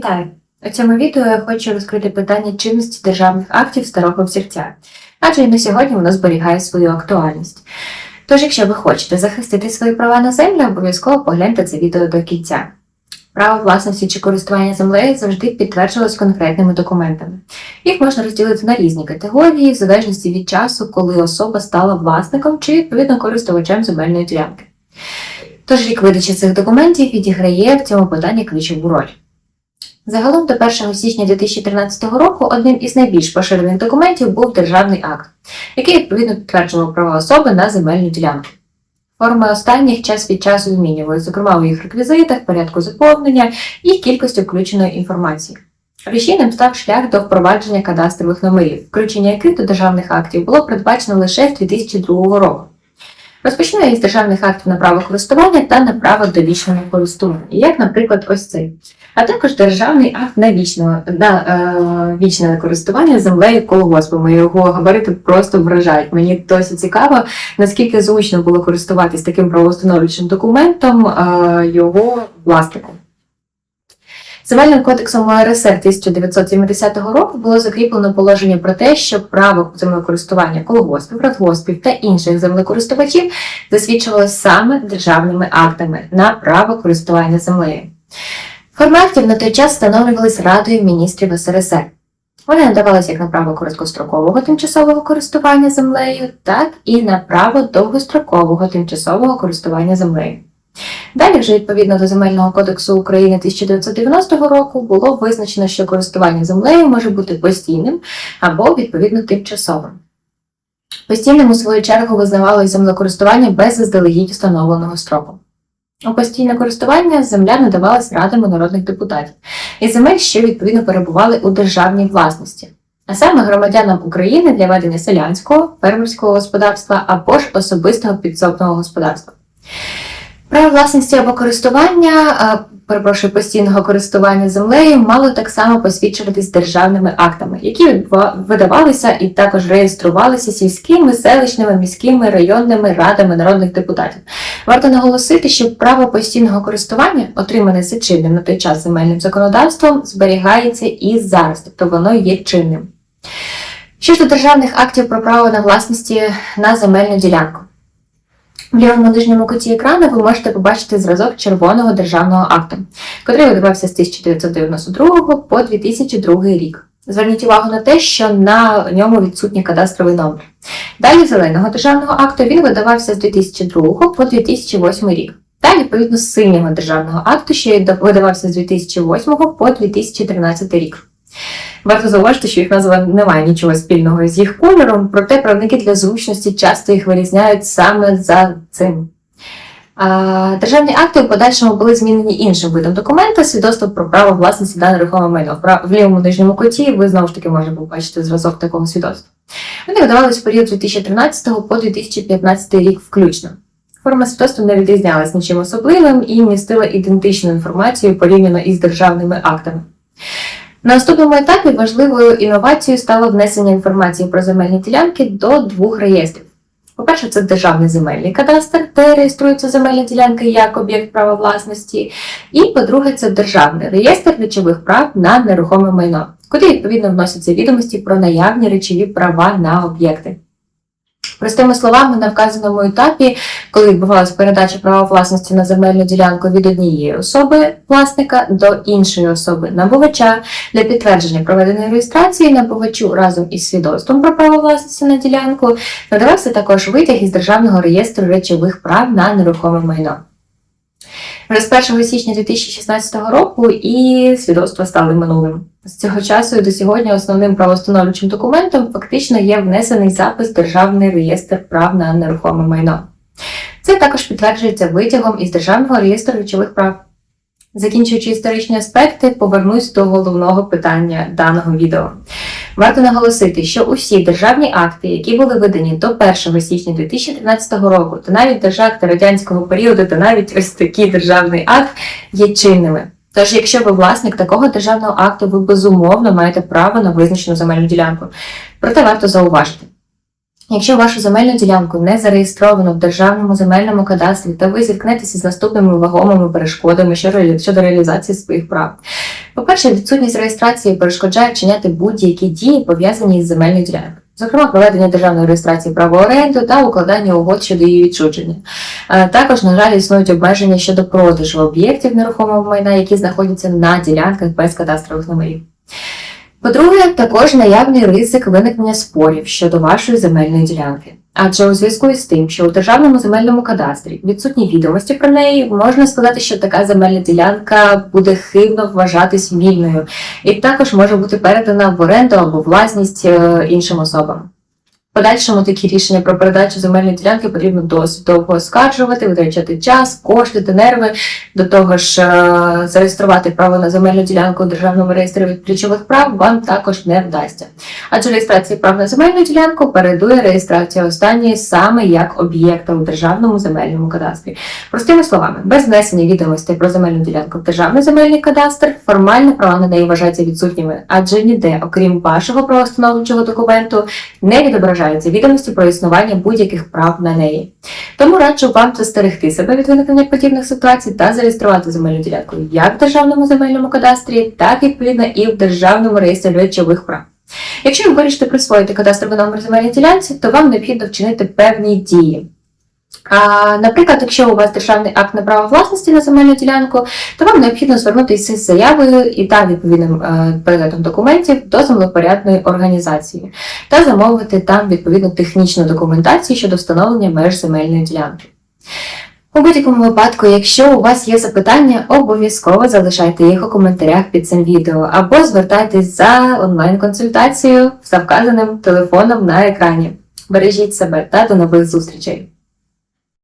Вітаю! У цьому відео я хочу розкрити питання чинності державних актів старого взірця, адже і на сьогодні воно зберігає свою актуальність. Тож, якщо ви хочете захистити свої права на землю, обов'язково погляньте це відео до кінця. Право власності чи користування землею завжди підтверджувалось конкретними документами. Їх можна розділити на різні категорії, в залежності від часу, коли особа стала власником чи відповідно користувачем земельної ділянки. Тож рік видачі цих документів відіграє в цьому питанні ключову роль. Загалом до 1 січня 2013 року одним із найбільш поширених документів був державний акт, який відповідно підтверджував права особи на земельну ділянку. Форми останніх час від часу змінювали, зокрема у їх реквізитах, порядку заповнення і кількості включеної інформації. Рішійним став шлях до впровадження кадастрових номерів, включення яких до державних актів було передбачено лише з 2002 року. Розпочну я із державних актів на право користування та на право довічного користування, як, наприклад, ось цей. А також державний акт на вічного на е, вічне користування землею колгоспами. Його габарити просто вражають. Мені досі цікаво, наскільки зручно було користуватись таким правоустановлюючим документом е, його власником. Земельним кодексом УРСР 1970 року було закріплено положення про те, що право землекористування колгоспів, радгоспів та інших землекористувачів засвідчувалося саме державними актами на право користування землею. Форми актів на той час встановлювалися Радою міністрів СРСР. Вони надавалися як на право короткострокового тимчасового користування землею, так і на право довгострокового тимчасового користування землею. Далі, вже відповідно до Земельного кодексу України 1990 року, було визначено, що користування землею може бути постійним або відповідно тимчасовим. Постійним, у свою чергу, визнавалося землекористування без заздалегідь встановленого строку. У постійне користування земля надавалась радами народних депутатів, і земель ще відповідно перебували у державній власності, а саме громадянам України для ведення селянського, фермерського господарства або ж особистого підсобного господарства. Право власності або користування, перепрошую, постійного користування землею мало так само посвідчуватись державними актами, які видавалися і також реєструвалися сільськими, селищними, міськими, районними радами народних депутатів. Варто наголосити, що право постійного користування, отримане за чинним на той час земельним законодавством, зберігається і зараз, тобто воно є чинним. Що ж до державних актів про право на власності на земельну ділянку. В лівому нижньому куті екрану ви можете побачити зразок червоного державного акту, який видавався з 1992 по 2002 рік. Зверніть увагу на те, що на ньому відсутній кадастровий номер. Далі зеленого державного акту він видавався з 2002 по 2008 рік. Та відповідно синього державного акту, що видавався з 2008 по 2013 рік. Варто зауважити, що їх назва не має нічого спільного з їх кольором, проте правники для зручності часто їх вирізняють саме за цим. Державні акти у подальшому були змінені іншим видом документа, свідоцтво про право власності на нерухоме майно. В лівому нижньому куті ви знову ж таки можете побачити зразок такого свідоцтва. Вони видавались в період 2013 по 2015 рік включно. Форма свідоцтва не відрізнялась нічим особливим і містила ідентичну інформацію порівняно із державними актами. На наступному етапі важливою інновацією стало внесення інформації про земельні ділянки до двох реєстрів. По-перше, це державний земельний кадастр, де реєструються земельні ділянки як об'єкт права власності. І по-друге, це державний реєстр речових прав на нерухоме майно, куди відповідно вносяться відомості про наявні речові права на об'єкти. Простими словами, на вказаному етапі, коли відбувалася передача права власності на земельну ділянку від однієї особи власника до іншої особи набувача, для підтвердження проведеної реєстрації набувачу разом із свідоцтвом про право власності на ділянку надавався також витяг із Державного реєстру речових прав на нерухоме майно. Вже з 1 січня 2016 року і свідоцтва стали минулим. З цього часу і до сьогодні основним правостановлюючим документом фактично є внесений запис Державний реєстр прав на нерухоме майно. Це також підтверджується витягом із Державного реєстру речових прав. Закінчуючи історичні аспекти, повернусь до головного питання даного відео. Варто наголосити, що усі державні акти, які були видані до 1 січня 2013 року, та навіть держакти радянського періоду, та навіть ось такий державний акт є чинними. Тож, якщо ви власник такого державного акту, ви безумовно маєте право на визначену земельну ділянку. Проте варто зауважити. Якщо вашу земельну ділянку не зареєстровано в державному земельному кадастрі, то ви зіткнетеся з наступними вагомими перешкодами щодо реалізації своїх прав. По-перше, відсутність реєстрації перешкоджає вчиняти будь-які дії, пов'язані із земельною ділянкою. Зокрема, проведення державної реєстрації права оренду та укладання угод щодо її відчуження. Е, Також, на жаль, існують обмеження щодо продажу об'єктів нерухомого майна, які знаходяться на ділянках без кадастрових номерів. По-друге, також наявний ризик виникнення спорів щодо вашої земельної ділянки. Адже у зв'язку із тим, що у державному земельному кадастрі відсутні відомості про неї, можна сказати, що така земельна ділянка буде хибно вважатись вільною, і також може бути передана в оренду або власність е, іншим особам. Подальшому такі рішення про передачу земельної ділянки потрібно досить довго оскаржувати, витрачати час, кошти та нерви. До того ж, е, зареєструвати право на земельну ділянку у державному реєстрі ключових прав вам також не вдасться. Адже реєстрації прав на земельну ділянку передує реєстрація останньої саме як об'єкта у державному земельному кадастрі. Простими словами, без внесення відомостей про земельну ділянку в державний земельний кадастр, формальне права на неї вважаються відсутніми, адже ніде, окрім вашого правостановчого документу, не відображаються відомості про існування будь-яких прав на неї. Тому раджу вам застерегти себе від виникнення подібних ситуацій та зареєструвати земельну ділянку як в державному земельному кадастрі, так відповідно і в державному реєстрі речових прав. Якщо ви вирішите присвоїти кадастровий номер земельній ділянці, то вам необхідно вчинити певні дії. Наприклад, якщо у вас державний акт на право власності на земельну ділянку, то вам необхідно звернутися з заявою і та відповідним е, переглядом документів до землепорядної організації та замовити там відповідну технічну документацію щодо встановлення меж земельної ділянки. У будь-якому випадку, якщо у вас є запитання, обов'язково залишайте їх у коментарях під цим відео або звертайтесь за онлайн-консультацією за вказаним телефоном на екрані. Бережіть себе та до нових зустрічей!